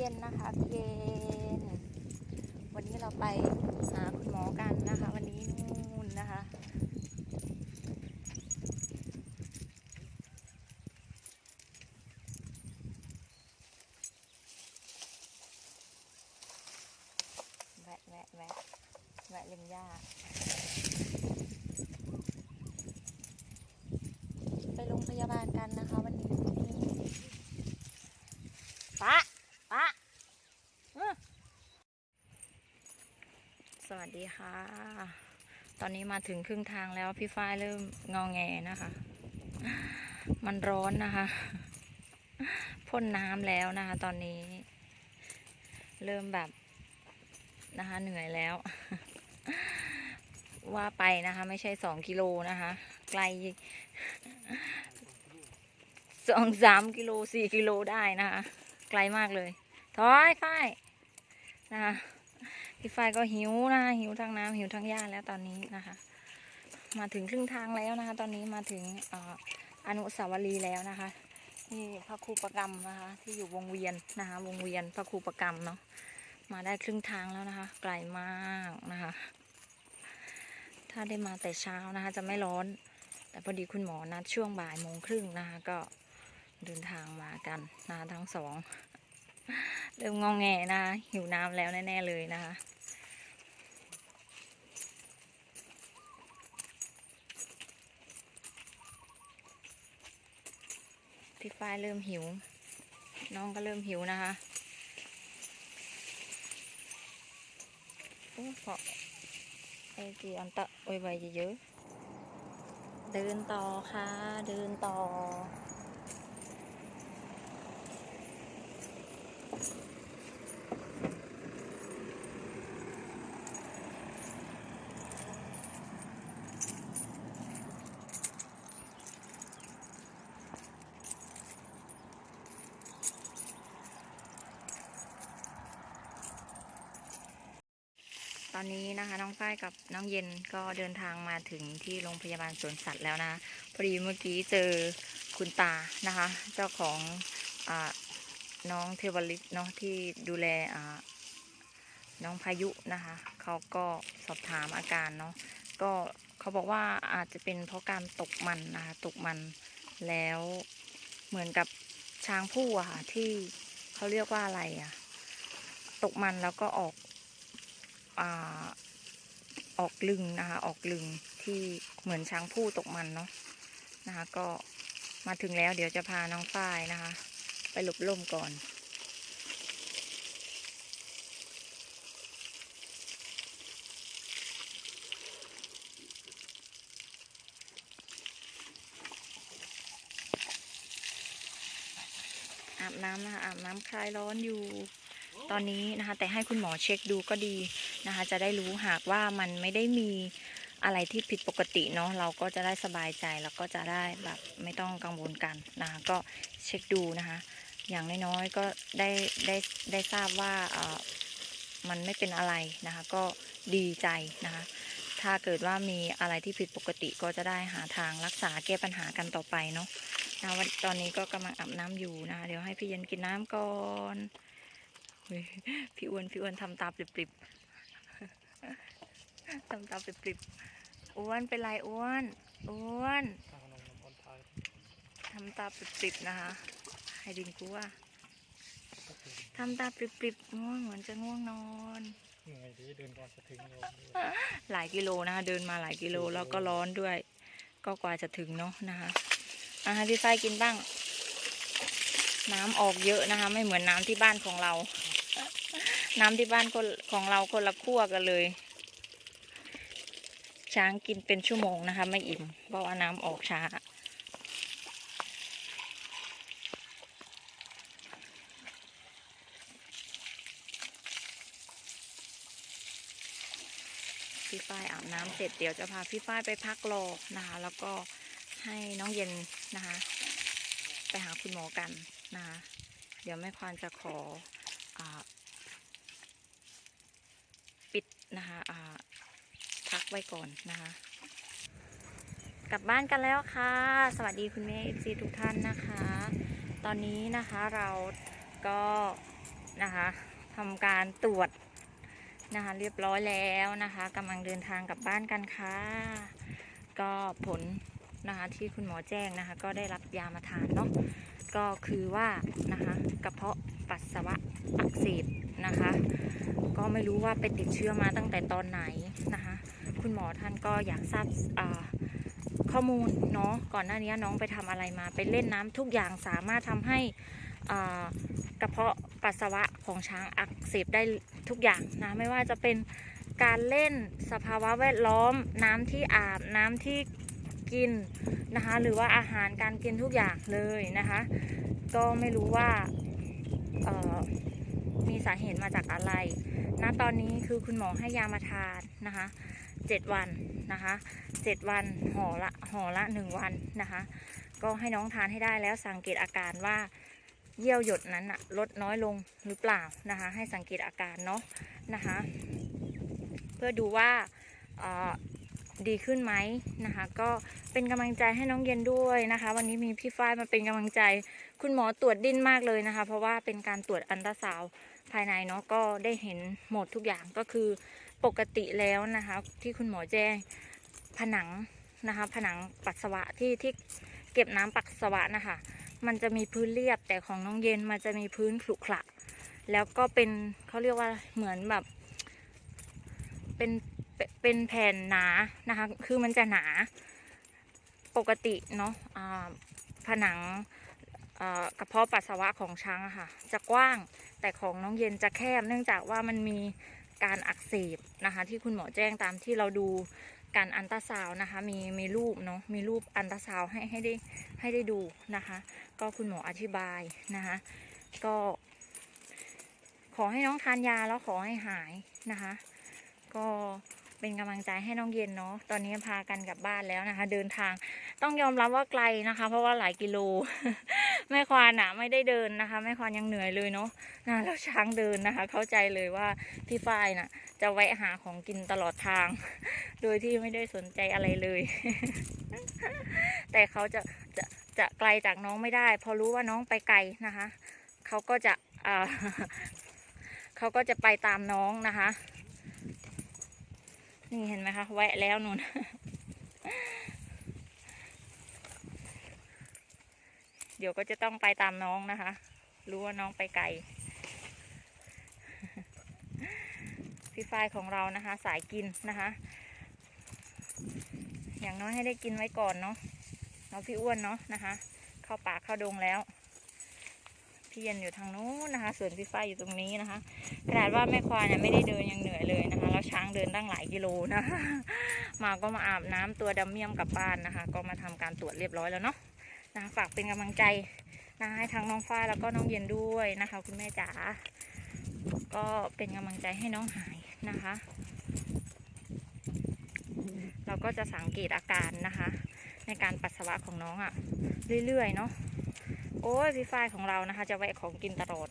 ย็นนะคะพี่เย็น วันนี้เราไปหาคุณหมอกันนะคะ วันนี้นู่นนะคะ แวะแวะแวะแวะเล่นหญ้าไปโรงพยาบาลกันนะปะปะอื้อ สวัสดีค่ะ ตอนนี้มาถึงครึ่งทางแล้วพี่ฝ้ายเริ่มงอแงนะคะ มันร้อนนะคะ พ่นน้ำแล้วนะคะ ตอนนี้ เริ่มแบบนะคะ เหนื่อยแล้ว ว่าไปนะคะ ไม่ใช่สองกิโลนะคะ ไกลสองสามกิโลสี่กิโลได้นะคะ ไกลมากเลยถอยฝ้ายนะคะ พี่ฝ้ายก็หิวนะคะหิวทั้งน้ำหิวทั้งหญ้าแล้วตอนนี้นะคะ มาถึงครึ่งทางแล้วนะคะ ตอนนี้มาถึงอออนุสาวรีย์แล้วนะคะนี่พระครูประกรรมนะคะ ที่อยู่วงเวียนนะคะ วงเวียนพระครูประกรรมเนาะมาได้ครึ่งทางแล้วนะคะ ไกลมากนะคะ ถ้าได้มาแต่เช้านะคะ จะไม่ร้อน แต่พอดีคุณหมอนัดช่วงบ่ายโมงครึ่งนะคะ ก็เดินทางมากันนะคะทั้งสอง เริ่มงองแงนะคะหิวน้ำแล้วแน่ ๆ เลยนะคะ พี่ฝ้ายเริ่มหิว น้องก็เริ่มหิวนะคะโอ้พราะไอ้จีอันตะโอ้ยใบเยอะๆเดินต่อค่ะ เดินต่อ อนนี้นะคะ น้องฝ้ายกับน้องเย็นก็เดินทางมาถึงที่โรงพยาบาลสวนสัตว์แล้วนะพอดีเมื่อกี้เจอคุณตานะคะ เจ้าของอน้องเทวลิตเนาะที่ดูแลน้องพายุนะคะเขาก็สอบถามอาการเนาะก็เขาบอกว่าอาจจะเป็นเพราะการตกมันนะคะตกมันแล้วเหมือนกับช้างผู้อะค่ะที่เขาเรียกว่าอะไรอะตกมันแล้วก็ออก ออกลึงนะคะ ออกลึงที่เหมือนช้างผู้ตกมันเนาะนะคะ ก็มาถึงแล้วเดี๋ยวจะพาน้องฝ้ายนะคะ ไปหลบร่มก่อนอาบน้ำนะคะอาบน้ำคลายร้อนอยู่ ตอนนี้นะคะ แต่ให้คุณหมอเช็คดูก็ดีนะคะ จะได้รู้หากว่ามันไม่ได้มีอะไรที่ผิดปกติเนาะเราก็จะได้สบายใจแล้วก็จะได้แบบไม่ต้องกังวลกันนะคะก็เช็คดูนะคะ อย่างน้อยๆก็ได้ได้ได้ทราบว่าเออมันไม่เป็นอะไรนะคะ ก็ดีใจนะคะ ถ้าเกิดว่ามีอะไรที่ผิดปกติก็จะได้หาทางรักษาแก้ปัญหากันต่อไปเนาะนะวันตอนนี้ก็กำลังอาบน้ำอยู่นะคะ เดี๋ยวให้พี่เย็นกินน้ำก่อน พี่อ้วนพี่อ้วนทำตาปริบๆทำตาปริบๆอ้วนเป็นไรอ้วนอ้วนทำตาปริบๆนะคะให้ดินกูว่าทำตาปริบๆง่วงเหมือนจะง่วงนอนเหนื่อยดีเดินก่อนจะถึงโยมหลายกิโลนะคะเดินมาหลายกิโลแล้วก็ร้อนด้วย ก็กว่าจะถึงเนาะนะคะอะให้พี่ฝ้ายกินบ้าง น้ำออกเยอะนะคะ ไม่เหมือนน้ำที่บ้านของเรา น้ำที่บ้านคนของเราคนละขั้วกันเลย ช้างกินเป็นชั่วโมงนะคะ ไม่อิ่ม เพราะว่าน้ำออกช้า พี่ฝ้ายอาบน้ำเสร็จเดี๋ยวจะพาพี่ฝ้ายไปพักรอนะคะ แล้วก็ให้น้องเย็นนะคะ ไปหาคุณหมอกันนะคะ เดี๋ยวแม่ควานจะขออา ปิดนะคะอ่าพักไว้ก่อนนะคะ กลับบ้านกันแล้วค่ะ สวัสดีคุณแม่เอฟซีทุกท่านนะคะ ตอนนี้นะคะเราก็นะคะทำการตรวจนะคะเรียบร้อยแล้วนะคะกำลังเดินทางกลับบ้านกันค่ะ ก็ผลนะคะที่คุณหมอแจ้งนะคะ ก็ได้รับยามาทานเนาะก็คือว่านะคะกระเพาะปัสสาวะอักเสบ ไม่รู้ว่าไปติดเชื้อมาตั้งแต่ตอนไหนนะคะ คุณหมอท่านก็อยากทราบข้อมูลเนาะก่อนหน้านี้น้องไปทำอะไรมา ไปเล่นน้ำทุกอย่างสามารถทำให้กระเพาะปัสสาวะของช้างอักเสบได้ทุกอย่างนะไม่ว่าจะเป็นการเล่นสภาวะแวดล้อม น้ำที่อาบน้ำที่กินนะคะหรือว่าอาหารการกินทุกอย่างเลยนะคะ ก็ไม่รู้ว่า มีสาเหตุมาจากอะไรณตอนนี้คือคุณหมอให้ยามาทานนะคะเจ็ดวันนะคะเจ็ดวันห่อละห่อละหนึ่งวันนะคะ ก็ให้น้องทานให้ได้แล้วสังเกตอาการว่าเยี่ยวหยดนั้นอะลดน้อยลงหรือเปล่านะคะ ให้สังเกตอาการเนาะนะคะ เพื่อดูว่า ดีขึ้นไหมนะคะ ก็เป็นกำลังใจให้น้องเย็นด้วยนะคะ วันนี้มีพี่ฝ้ายมาเป็นกำลังใจ คุณหมอตรวจดิ้นมากเลยนะคะ เพราะว่าเป็นการตรวจอันตราซาวภายในเนาะก็ได้เห็นหมดทุกอย่างก็คือปกติแล้วนะคะ ที่คุณหมอแจ้งผนังนะคะ ผนังปัสสาวะที่ที่เก็บน้ำปัสสาวะนะคะ มันจะมีพื้นเรียบแต่ของน้องเย็นมันจะมีพื้นขรุขระแล้วก็เป็นเขาเรียกว่าเหมือนแบบ เป็น เป็นแผ่นหนานะคะ คือมันจะหนาปกติเนาะผนังกระเพาะปัสสาวะของช้างค่ะ จะกว้างแต่ของน้องเย็นจะแคบ เนื่องจากว่ามันมีการอักเสบนะคะ ที่คุณหมอแจ้งตามที่เราดูการอันตราซาวนะคะ มีมีรูปเนาะมีรูปอันตราซาวให้ให้ได้ให้ได้ดูนะคะ ก็คุณหมออธิบายนะคะ ก็ ขอให้น้องทานยาแล้วขอให้หายนะคะ ก็ เป็นกำลังใจให้น้องเย็นเนาะตอนนี้พากันกลับบ้านแล้วนะคะ เดินทางต้องยอมรับว่าไกลนะคะ เพราะว่าหลายกิโลแม่ควานอะไม่ได้เดินนะคะแม่ควานยังเหนื่อยเลยเนาะนะแล้วช้างเดินนะคะ เข้าใจเลยว่าพี่ฝ้ายน่ะ จะแวะหาของกินตลอดทาง โดยที่ไม่ได้สนใจอะไรเลย แต่เขาจะจะจะไกลจากน้องไม่ได้เพอรู้ว่าน้องไปไกลนะคะ เขาก็จะอ่าเขาก็จะไปตามน้องนะคะ นี่เห็นไหมคะ แวะแล้วนุ่น เดี๋ยวก็จะต้องไปตามน้องนะคะ รู้ว่าน้องไปไกล พี่ฝ้ายของเรานะคะ สายกินนะคะ อย่างน้อยให้ได้กินไว้ก่อนเนาะเนาะพี่อ้วนเนาะนะคะ เข้าป่าเข้าดงแล้ว พี่เย็นอยู่ทางนู้นนะคะ ส่วนพี่ฝ้ายอยู่ตรงนี้นะคะขนาดว่าแม่ควายเนี่ยไม่ได้เดินยังเหนื่อยเลยนะคะแล้วช้างเดินตั้งหลายกิโลนะคะมาก็มาอาบน้ำตัวดำเมี่ยมกลับบ้านนะคะ ก็มาทำการตรวจเรียบร้อยแล้วเนาะนะฝากเป็นกำลังใจนะให้ทั้งน้องฝ้ายแล้วก็น้องเย็นด้วยนะคะ คุณแม่จ๋าก็เป็นกำลังใจให้น้องหายนะคะ เราก็จะสังเกตอาการนะคะ ในการปัสสาวะของน้องอะ่ะ เรื่อยๆเนาะ โอ้ยพี่ฝ้ายของเรานะคะ จะแวะของกินตลอด